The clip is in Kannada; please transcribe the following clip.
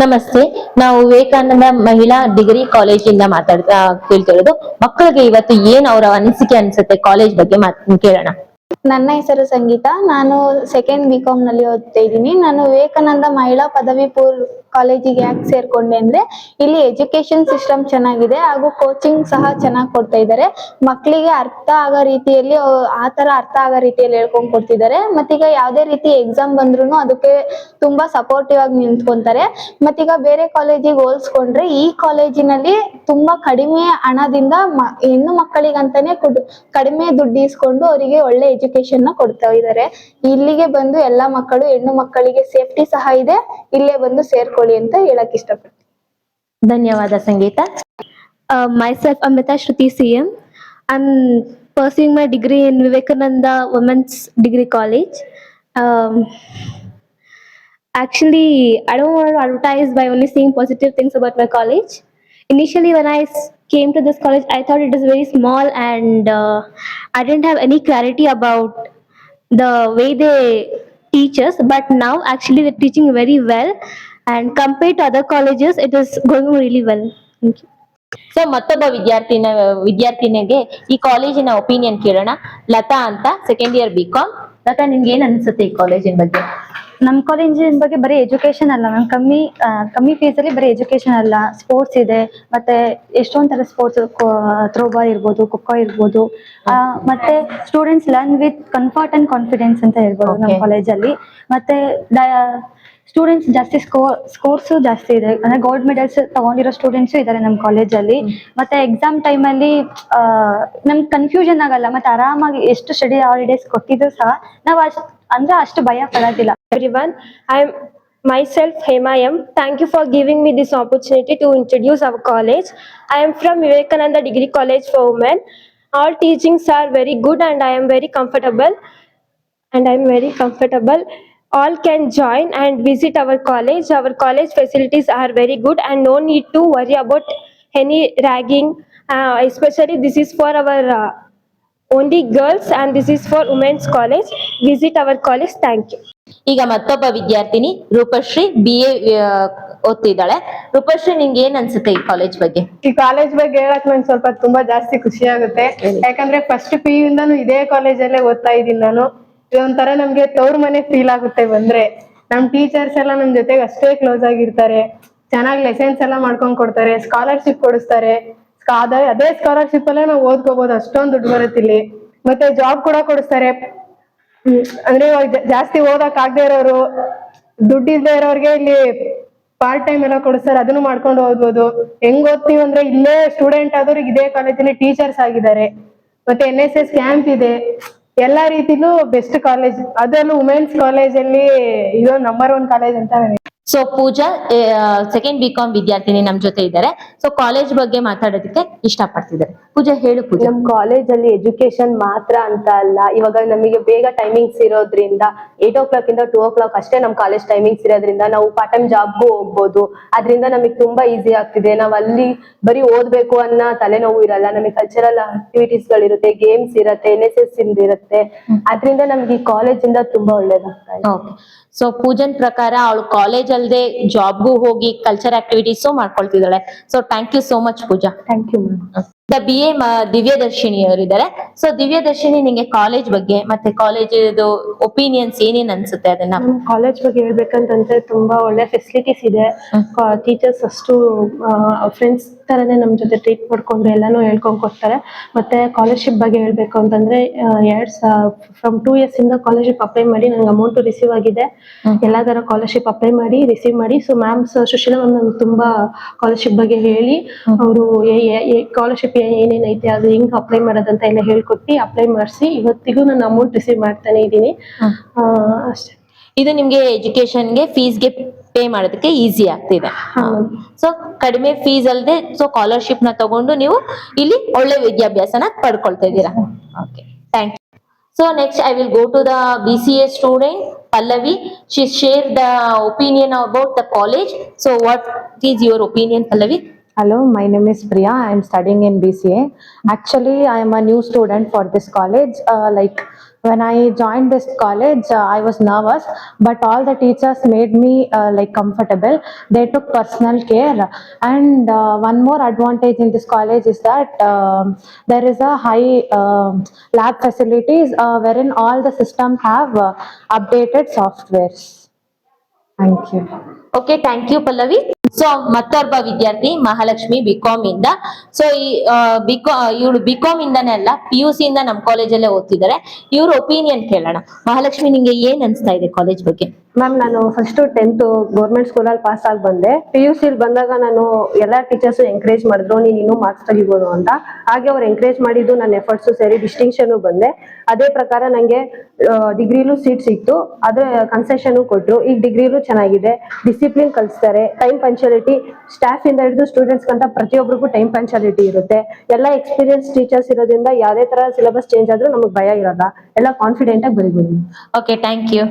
ನಮಸ್ತೆ, ನಾವು ವಿವೇಕಾನಂದ ಮಹಿಳಾ ಡಿಗ್ರಿ ಕಾಲೇಜಿಂದ ಮಾತಾಡ್ತಾ ಕೇಳ್ತಿರೋದು. ಮಕ್ಕಳಿಗೆ ಇವತ್ತು ಏನ್ ಅವರ ಅನಿಸಿಕೆ ಅನ್ಸುತ್ತೆ ಕಾಲೇಜ್ ಬಗ್ಗೆ ಕೇಳೋಣ. ನನ್ನ ಹೆಸರು ಸಂಗೀತ, ನಾನು ಸೆಕೆಂಡ್ ಬಿ ಕಾಮ್ನಲ್ಲಿ ಓದ್ತಾ ಇದ್ದೀನಿ. ನಾನು ವಿವೇಕಾನಂದ ಮಹಿಳಾ ಪದವಿ ಪೂರ್ವ ಕಾಲೇಜಿಗೆ ಯಾಕೆ ಸೇರ್ಕೊಂಡೆ ಅಂದ್ರೆ ಇಲ್ಲಿ ಎಜುಕೇಶನ್ ಸಿಸ್ಟಮ್ ಚೆನ್ನಾಗಿದೆ ಹಾಗೂ ಕೋಚಿಂಗ್ ಸಹ ಚೆನ್ನಾಗಿ ಕೊಡ್ತಾ ಇದ್ದಾರೆ ಮಕ್ಕಳಿಗೆ ಅರ್ಥ ಆಗೋ ರೀತಿಯಲ್ಲಿ, ಆ ತರ ಅರ್ಥ ಆಗೋ ರೀತಿಯಲ್ಲಿ ಹೇಳ್ಕೊಂಡ್ ಕೊಡ್ತಿದ್ದಾರೆ ಮತ್ತೀಗ ಯಾವ್ದೇ ರೀತಿ ಎಕ್ಸಾಮ್ ಬಂದ್ರು ಅದಕ್ಕೆ ತುಂಬಾ ಸಪೋರ್ಟಿವ್ ಆಗಿ ನಿಂತ್ಕೊಂತಾರೆ. ಮತ್ತೀಗ ಬೇರೆ ಕಾಲೇಜಿಗೆ ಹೋಲ್ಸ್ಕೊಂಡ್ರೆ ಈ ಕಾಲೇಜಿನಲ್ಲಿ ತುಂಬಾ ಕಡಿಮೆ ಹಣದಿಂದ ಹೆಣ್ಣು ಮಕ್ಕಳಿಗಂತಾನೆ ಕಡಿಮೆ ದುಡ್ಡು ಇಸ್ಕೊಂಡು ಅವರಿಗೆ ಒಳ್ಳೆ ಎಜುಕೇಶನ್ನ ಕೊಡ್ತಾ ಇದ್ದಾರೆ ಇಲ್ಲಿಗೆ ಬಂದು ಎಲ್ಲಾ ಮಕ್ಕಳು, ಹೆಣ್ಣು ಮಕ್ಕಳಿಗೆ ಸೇಫ್ಟಿ ಸಹ ಇದೆ, ಇಲ್ಲೇ ಬಂದು ಸೇರ್ಕೊಳ್ಳಿ ಅಂತ ಹೇಳಕ್ ಇಷ್ಟಪಡ್ತೀನಿ ಧನ್ಯವಾದ ಸಂಗೀತ Uh, myself, Amita Shruti CM. I'm pursuing my degree in Vivekananda Women's Degree College. Um, actually, I don't want to advertise by only saying positive things about my college. Initially, when I s- came to this college, I thought it is very small and uh, I didn't have any clarity about the way they teach us. But now, actually, they're teaching very well. And compared to other colleges, it is going really well. Thank you. So ಮತ್ತೊಬ್ಬ ವಿದ್ಯಾರ್ಥಿನ ವಿದ್ಯಾರ್ಥಿನಿಗೆ ಈ ಕಾಲೇಜಿನ ಒಪಿನಿಯನ್ ಕೇಳೋಣ. ಲತಾ ಅಂತ second year B com Latha ನಿಮ್ಗೆ ಏನ್ ಅನ್ಸುತ್ತೆ ಈ ಕಾಲೇಜಿನ ಬಗ್ಗೆ? ನಮ್ಮ ಕಾಲೇಜಿನ ಬಗ್ಗೆ ಬರೀ ಎಜುಕೇಶನ್ ಅಲ್ಲ ಮ್ಯಾಮ್ ಕಮ್ಮಿ ಆ, ಕಮ್ಮಿ ಫೀಸ್ ಅಲ್ಲಿ ಬರೀ ಎಜುಕೇಶನ್ ಅಲ್ಲ. ಸ್ಪೋರ್ಟ್ಸ್ ಇದೆ. ಮತ್ತೆ ಎಷ್ಟೊಂದ್ ತರ ಸ್ಪೋರ್ಟ್ಸ್ ಥ್ರೋಬಾಲ್ ಇರ್ಬೋದು ಖೋಖೋ ಇರ್ಬೋದು. ಆ, ಮತ್ತೆ students learn with comfort and confidence ಅಂತ ಹೇಳ್ಬೋದು ನಮ್ಮ Okay. ಕಾಲೇಜಲ್ಲಿ ಮತ್ತೆ ಸ್ಟೂಡೆಂಟ್ಸ್ ಜಾಸ್ತಿ ಸ್ಕೋರ್ ಸ್ಕೋರ್ಸು ಜಾಸ್ತಿ ಇದೆ. ಅಂದರೆ ಗೋಲ್ಡ್ ಮೆಡಲ್ಸ್ ತಗೊಂಡಿರೋ ಸ್ಟೂಡೆಂಟ್ಸು ಇದ್ದಾರೆ ನಮ್ಮ ಕಾಲೇಜಲ್ಲಿ ಮತ್ತೆ ಎಕ್ಸಾಮ್ ಟೈಮಲ್ಲಿ ನಮ್ಮ ಕನ್ಫ್ಯೂಷನ್ ಆಗಲ್ಲ. ಮತ್ತು ಆರಾಮಾಗಿ ಎಷ್ಟು ಸ್ಟಡಿ ಹಾಲಿಡೇಸ್ ಕೊಟ್ಟಿದ್ರು ಸಹ ನಾವು ಅಷ್ಟು ಅಷ್ಟು ಭಯ ಪಡೋದಿಲ್ಲ. Everyone I am myself Hema M thank you for giving me this opportunity to introduce our college I am from Vivekananda degree college for women all teachings are very good and I am very comfortable and I am very comfortable All can join and visit our college. Our college facilities are very good and no need to worry about any ragging. Uh, especially this is for our uh, only girls and this is for women's college. Visit our college. Thank you. ಈಗ ಮತ್ತೊಬ್ಬ ವಿದ್ಯಾರ್ಥಿನಿ ರೂಪಶ್ರೀ ಬಿ ಎ ಓದ್ತಿದ್ದಾಳೆ ರೂಪಶ್ರೀ ನಿಂಗೆ ಏನ್ ಅನ್ಸುತ್ತೆ ಈ ಕಾಲೇಜ್ ಬಗ್ಗೆ ಈ ಕಾಲೇಜ್ ಬಗ್ಗೆ ಹೇಳಕ್ ನಂಗೆ ಸ್ವಲ್ಪ ತುಂಬಾ ಜಾಸ್ತಿ ಖುಷಿ ಆಗುತ್ತೆ ಯಾಕಂದ್ರೆ ಫಸ್ಟ್ ಪಿ ಯು ಇಂದಾನು ಇದೇ ಕಾಲೇಜಲ್ಲೇ ಓದ್ತಾ ಇದ್ದೀನಿ ನಾನು ಇದೊಂಥರ ನಮ್ಗೆ ತವ್ರ ಮನೆ ಫೀಲ್ ಆಗುತ್ತೆ ಬಂದ್ರೆ. ನಮ್ ಟೀಚರ್ಸ್ ಎಲ್ಲ ನಮ್ ಜೊತೆಗೆ ಅಷ್ಟೇ ಕ್ಲೋಸ್ ಆಗಿರ್ತಾರೆ. ಚೆನ್ನಾಗಿ ಲೆಸನ್ಸ್ ಎಲ್ಲ ಮಾಡ್ಕೊಂಡ್ ಕೊಡ್ತಾರೆ ಸ್ಕಾಲರ್ಶಿಪ್ ಕೊಡಿಸ್ತಾರೆ. ಅದೇ ಅದೇ ಸ್ಕಾಲರ್ಶಿಪ್ ಅಲ್ಲೇ ನಾವು ಓದ್ಕೋಬಹುದು ಅಷ್ಟೊಂದು ದುಡ್ಡು ಬರುತ್ತೆ ಇಲ್ಲಿ. ಮತ್ತೆ ಜಾಬ್ ಕೂಡ ಕೊಡಿಸ್ತಾರೆ. ಅಂದ್ರೆ ಜಾಸ್ತಿ ಓದಕ್ ಆಗದೆ ಇರೋರು, ದುಡ್ಡು ಇಲ್ದೇ ಇರೋರ್ಗೆ ಇಲ್ಲಿ ಪಾರ್ಟ್ ಟೈಮ್ ಎಲ್ಲ ಕೊಡಿಸ್ತಾರೆ, ಅದನ್ನು ಮಾಡ್ಕೊಂಡು ಓದ್ಬೋದು. ಹೆಂಗ್ ಓದ್ತೀವಿ ಅಂದ್ರೆ ಇಲ್ಲೇ ಸ್ಟೂಡೆಂಟ್ ಆದವ್ರಿಗೆ ಇದೇ ಕಾಲೇಜಿನ ಟೀಚರ್ಸ್ ಆಗಿದ್ದಾರೆ. ಮತ್ತೆ ಎನ್ ಎಸ್ ಎಸ್ ಕ್ಯಾಂಪ್ ಇದೆ. ಎಲ್ಲಾ ರೀತಿಲೂ ಬೆಸ್ಟ್ ಕಾಲೇಜ್ ಅದರಲ್ಲೂ ವುಮೆನ್ಸ್ ಕಾಲೇಜಲ್ಲಿ ಇದು ನಂಬರ್ ಒನ್ ಕಾಲೇಜ್ ಅಂತ ನಾನು so Pooja second B Com ವಿದ್ಯಾರ್ಥಿನಿ ನಮ್ ಜೊತೆ ಇದ್ದಾರೆ. ಸೊ ಕಾಲೇಜ್ ಬಗ್ಗೆ ಮಾತಾಡೋದಕ್ಕೆ ಇಷ್ಟಪಡ್ತಿದ್ದಾರೆ. ಪೂಜಾ ಹೇಳು ಪೂಜಾ. ನಮ್ ಕಾಲೇಜಲ್ಲಿ ಎಜುಕೇಶನ್ ಮಾತ್ರ ಅಂತ ಅಲ್ಲ. ಇವಾಗ ನಮಗೆ ಬೇಗ ಟೈಮಿಂಗ್ಸ್ ಇರೋದ್ರಿಂದ ಏಟ್ ಓ ಕ್ಲಾಕ್ ಇಂದ ಟೂ ಓ ಕ್ಲಾಕ್ ಅಷ್ಟೇ ನಮ್ ಕಾಲೇಜ್ ಟೈಮಿಂಗ್ಸ್ ಇರೋದ್ರಿಂದ ನಾವು ಪಾರ್ಟ್ ಟೈಮ್ ಜಾಬ್ಗೂ ಹೋಗ್ಬೋದು. ಅದರಿಂದ ನಮಗೆ ತುಂಬಾ ಈಸಿ ಆಗ್ತಿದೆ. ನಾವ್ ಅಲ್ಲಿ ಬರೀ ಓದ್ಬೇಕು ಅನ್ನೋ ತಲೆನೋವು ಇರಲ್ಲ. ನಮಗೆ ಕಲ್ಚರಲ್ ಆಕ್ಟಿವಿಟೀಸ್ ಗಳಿರುತ್ತೆ ಗೇಮ್ಸ್ ಇರುತ್ತೆ ಎನ್ ಎಸ್ ಎಸ್ ಇರುತ್ತೆ. ಅದರಿಂದ ನಮ್ಗೆ ಈ ಕಾಲೇಜಿಂದ ತುಂಬಾ ಒಳ್ಳೇದಾಗ್ತಾ ಇದೆ. ಸೊ ಪೂಜನ್ ಪ್ರಕಾರ ಅವಳು ಕಾಲೇಜ್ ಅಲ್ಲದೆ ಜಾಬ್ಗೂ ಹೋಗಿ culture activities ಮಾಡ್ಕೊಳ್ತಿದ್ದಾಳೆ. So thank you so much Pooja. Thank you the B A Divyadarshini ಅವರಿದ್ದಾರೆ. ಸೊ ದಿವ್ಯದರ್ಶಿನಿ ನಿಮಗೆ ಕಾಲೇಜ್ ಬಗ್ಗೆ ಮತ್ತೆ ಕಾಲೇಜ್ ಒಪಿನಿಯನ್ಸ್ ಏನೇನ್ ಅನ್ಸುತ್ತೆ ಅದನ್ನ? ಕಾಲೇಜ್ ಬಗ್ಗೆ ಹೇಳ್ಬೇಕಂತಂದ್ರೆ ತುಂಬಾ ಒಳ್ಳೆ ಫೆಸಿಲಿಟೀಸ್ ಇದೆ. ಟೀಚರ್ಸ್ ಅಷ್ಟು ಫ್ರೆಂಡ್ಸ್ ತರನೇ ನಮ್ ಜೊತೆ ಟ್ರೀಟ್ ಮಾಡ್ಕೊಂಡು ಎಲ್ಲಾನು ಹೇಳ್ಕೊಂಡ್ ಕೊಡ್ತಾರೆ. ಮತ್ತೆ ಸ್ಕಾಲರ್ಶಿಪ್ ಬಗ್ಗೆ ಹೇಳ್ಬೇಕು ಅಂತಂದ್ರೆ ಎರಡ್ ಎರಡ್ ಫ್ರಮ್ ಟೂ ಇಯರ್ಸ್ ಇಂದ ಕಾಲರ್ಶಿಪ್ ಅಪ್ಲೈ ಮಾಡಿ ನಂಗೆ ಅಮೌಂಟ್ ರಿಸೀವ್ ಆಗಿದೆ. ಎಲ್ಲಾ ತರ ಸ್ಕಾಲರ್ಶಿಪ್ ಅಪ್ಲೈ ಮಾಡಿ ರಿಸೀವ್ ಮಾಡಿ. ಸೊ ಮ್ಯಾಮ್ ಸುಶೀಲ ಮ್ಯಾಮ್ ನಂಗೆ ತುಂಬಾ ಸ್ಕಾಲರ್ಶಿಪ್ ಬಗ್ಗೆ ಹೇಳಿ ಅವರು ಸ್ಕಾಲರ್ಶಿಪ್ ಏನೇನೈತೆ ಅದು ಹೆಂಗ್ ಅಪ್ಲೈ ಮಾಡೋದಂತ ಎಲ್ಲ ಹೇಳ್ಕೊಟ್ಟು ಅಪ್ಲೈ ಮಾಡಿಸಿ ಇವತ್ತಿಗೂ ನಾನು ಅಮೌಂಟ್ ರಿಸೀವ್ ಮಾಡ್ತಾನೆ ಇದ್ದೀನಿ. ಅಷ್ಟೇ. ಇದು ನಿಮ್ಗೆ ಎಜುಕೇಶನ್ಗೆ ಫೀಸ್ಗೆ ಪೇ ಮಾಡೋದಕ್ಕೆ ಈಸಿ ಆಗ್ತಿದೆ. ಸೊ ಕಡಿಮೆ ಫೀಸ್ ಅಲ್ಲದೆ ಸೊ ಸ್ಕಾಲರ್ಶಿಪ್ನ ತಗೊಂಡು ನೀವು ಇಲ್ಲಿ ಒಳ್ಳೆ ವಿದ್ಯಾಭ್ಯಾಸನ ಪಡ್ಕೊಳ್ತಾ ಇದ್ದೀರಾ. Okay thank you so next I will go to the B C A student Pallavi she share the opinion about the college so what is your opinion Pallavi Hello, my name is Priya. I am studying in BCA. Actually, I am a new student for this college. Uh, like when I joined this college, uh, I was nervous, but all the teachers made me uh, like comfortable. They took personal care, and uh, one more advantage in this college is that uh, there is a high uh, lab facilities uh, wherein all the systems have uh, updated softwares. Thank you. Okay, thank you, Pallavi. So ಮತ್ತೊಬ್ಬ ವಿದ್ಯಾರ್ಥಿ ಮಹಾಲಕ್ಷ್ಮಿ ಬಿಕಾಮ್ ಇಂದ. ಸೊ ಈ ಬಿಕಾ ಇವಳು ಬಿಕಾಮ್ ಇಂದಾನೆ ಅಲ್ಲ ಪಿ ಯು ಸಿ ಇಂದ ನಮ್ಮ ಕಾಲೇಜಲ್ಲೇ ಓದ್ತಿದ್ದಾರೆ ಇವ್ರ ಒಪಿನಿಯನ್ ಕೇಳೋಣ. ಮಹಾಲಕ್ಷ್ಮಿ, ನಿಂಗೆ ಏನ್ ಅನ್ಸ್ತಾ ಇದೆ ಕಾಲೇಜ್ ಬಗ್ಗೆ? ಮ್ಯಾಮ್ ನಾನು ಫಸ್ಟ್ ಟೆಂತ್ ಗೌರ್ಮೆಂಟ್ ಸ್ಕೂಲಲ್ಲಿ ಪಾಸ್ ಆಗಿ ಬಂದೆ. ಪಿ ಯು ಸಿಲ್ ಬಂದಾಗ ನಾನು ಎಲ್ಲ ಟೀಚರ್ಸ್ ಎಂಕರೇಜ್ ಮಾಡಿದ್ರು, ನೀನು ಇನ್ನೂ ಮಾರ್ಕ್ಸ್ ತೆಗಿಬೋದು ಅಂತ. ಹಾಗೆ ಅವ್ರು ಎಂಕರೇಜ್ ಮಾಡಿದ್ದು, ನನ್ನ ಎಫರ್ಟ್ಸು ಸೇರಿ ಡಿಸ್ಟಿಂಕ್ಷನ್ ಬಂದೆ. ಅದೇ ಪ್ರಕಾರ ನನಗೆ ಡಿಗ್ರಿಲೂ ಸೀಟ್ ಸಿಕ್ತು. ಅದೇ ಕನ್ಸೆಷನ್ ಕೊಟ್ರು. ಈಗ ಡಿಗ್ರಿಲೂ ಚೆನ್ನಾಗಿದೆ. ಡಿಸಿಪ್ಲಿನ್ ಕಲಿಸ್ತಾರೆ. ಟೈಮ್ ಪಂಚುಯಾಲಿಟಿ ಸ್ಟಾಫ್ ಇಂದ ಹಿಡಿದು ಸ್ಟೂಡೆಂಟ್ಸ್ ಕಂತ ಪ್ರತಿಯೊಬ್ಬರಿಗೂ ಟೈಮ್ ಪಂಚುಯಾಲಿಟಿ ಇರುತ್ತೆ. ಎಲ್ಲ ಎಕ್ಸ್ಪೀರಿಯನ್ಸ್ ಟೀಚರ್ಸ್ ಇರೋದ್ರಿಂದ ಯಾವುದೇ ತರ ಸಿಲೆಬಸ್ ಚೇಂಜ್ ಆದ್ರೂ ನಮಗೆ ಭಯ ಇರಲ್ಲ. ಎಲ್ಲ ಕಾನ್ಫಿಡೆಂಟ್ ಆಗಿ ಬರಿಬೋದು. Okay thank you